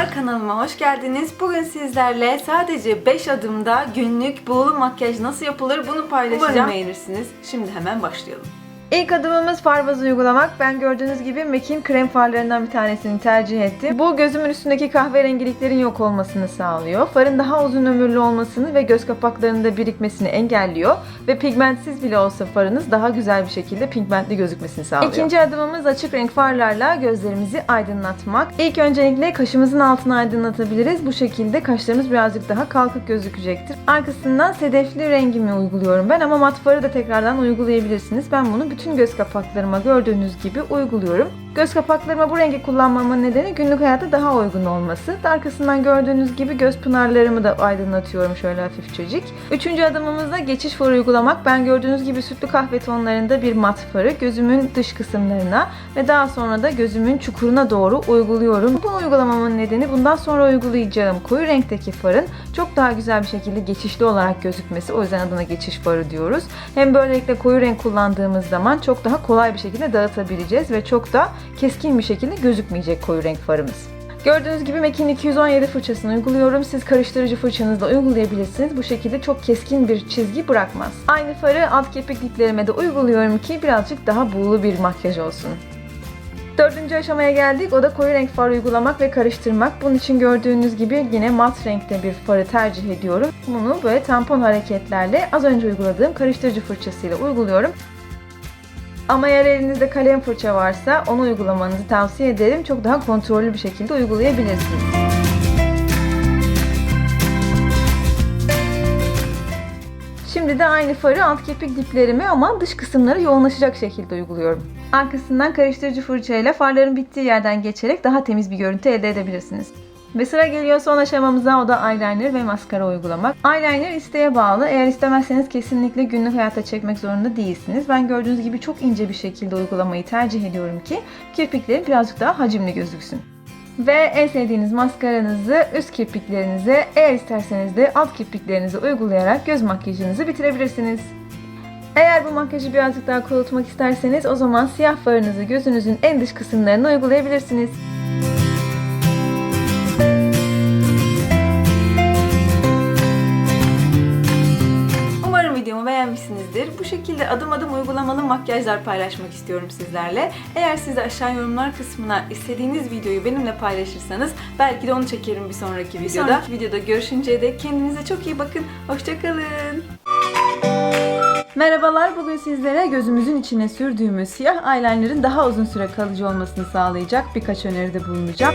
Merhabalar kanalıma hoş geldiniz. Bugün sizlerle sadece 5 adımda günlük buğulu makyaj nasıl yapılır bunu paylaşacağım. Umarım beğenirsiniz. Şimdi hemen başlayalım. İlk adımımız far bazı uygulamak. Ben gördüğünüz gibi MAC'in krem farlarından bir tanesini tercih ettim. Bu gözümün üstündeki kahverengiliklerin yok olmasını sağlıyor. Farın daha uzun ömürlü olmasını ve göz kapaklarında birikmesini engelliyor. Ve pigmentsiz bile olsa farınız daha güzel bir şekilde pigmentli gözükmesini sağlıyor. İkinci adımımız açık renk farlarla gözlerimizi aydınlatmak. İlk öncelikle kaşımızın altını aydınlatabiliriz. Bu şekilde kaşlarımız birazcık daha kalkık gözükecektir. Arkasından sedefli rengimi uyguluyorum ben ama mat farı da tekrardan uygulayabilirsiniz. Ben bunu bütün göz kapaklarıma gördüğünüz gibi uyguluyorum. Göz kapaklarıma bu rengi kullanmamın nedeni günlük hayata daha uygun olması. Arkasından gördüğünüz gibi göz pınarlarımı da aydınlatıyorum şöyle hafifçecik. Üçüncü adımımızda geçiş farı uygulamak. Ben gördüğünüz gibi sütlü kahve tonlarında bir mat farı gözümün dış kısımlarına ve daha sonra da gözümün çukuruna doğru uyguluyorum. Bu uygulamamın nedeni bundan sonra uygulayacağım koyu renkteki farın çok daha güzel bir şekilde geçişli olarak gözükmesi. O yüzden adına geçiş farı diyoruz. Hem böylelikle koyu renk kullandığımız zaman çok daha kolay bir şekilde dağıtabileceğiz ve çok da keskin bir şekilde gözükmeyecek koyu renk farımız. Gördüğünüz gibi MAC'in 217 fırçasını uyguluyorum. Siz karıştırıcı fırçanızla uygulayabilirsiniz. Bu şekilde çok keskin bir çizgi bırakmaz. Aynı farı alt kirpik diplerime de uyguluyorum ki birazcık daha buğulu bir makyaj olsun. Dördüncü aşamaya geldik. O da koyu renk far uygulamak ve karıştırmak. Bunun için gördüğünüz gibi yine mat renkte bir farı tercih ediyorum. Bunu böyle tampon hareketlerle az önce uyguladığım karıştırıcı fırçasıyla uyguluyorum. Ama eğer elinizde kalem fırça varsa onu uygulamanızı tavsiye ederim. Çok daha kontrollü bir şekilde uygulayabilirsiniz. Şimdi de aynı farı alt kirpik diplerime ama dış kısımlara yoğunlaşacak şekilde uyguluyorum. Arkasından karıştırıcı fırçayla farların bittiği yerden geçerek daha temiz bir görüntü elde edebilirsiniz. Ve sıra geliyor son aşamamıza o da eyeliner ve maskara uygulamak. Eyeliner isteğe bağlı. Eğer istemezseniz kesinlikle günlük hayata çekmek zorunda değilsiniz. Ben gördüğünüz gibi çok ince bir şekilde uygulamayı tercih ediyorum ki kirpiklerim birazcık daha hacimli gözüksün. Ve en sevdiğiniz maskaranızı üst kirpiklerinize, eğer isterseniz de alt kirpiklerinize uygulayarak göz makyajınızı bitirebilirsiniz. Eğer bu makyajı birazcık daha kurutmak isterseniz o zaman siyah farınızı gözünüzün en dış kısımlarına uygulayabilirsiniz. Beğenmişsinizdir. Bu şekilde adım adım uygulamalı makyajlar paylaşmak istiyorum sizlerle. Eğer siz de aşağı yorumlar kısmına istediğiniz videoyu benimle paylaşırsanız belki de onu çekerim bir sonraki videoda. Bir sonraki videoda görüşünceye dek kendinize çok iyi bakın. Hoşçakalın. Merhabalar, bugün sizlere gözümüzün içine sürdüğümüz siyah eyelinerın daha uzun süre kalıcı olmasını sağlayacak birkaç öneride bulunacağım.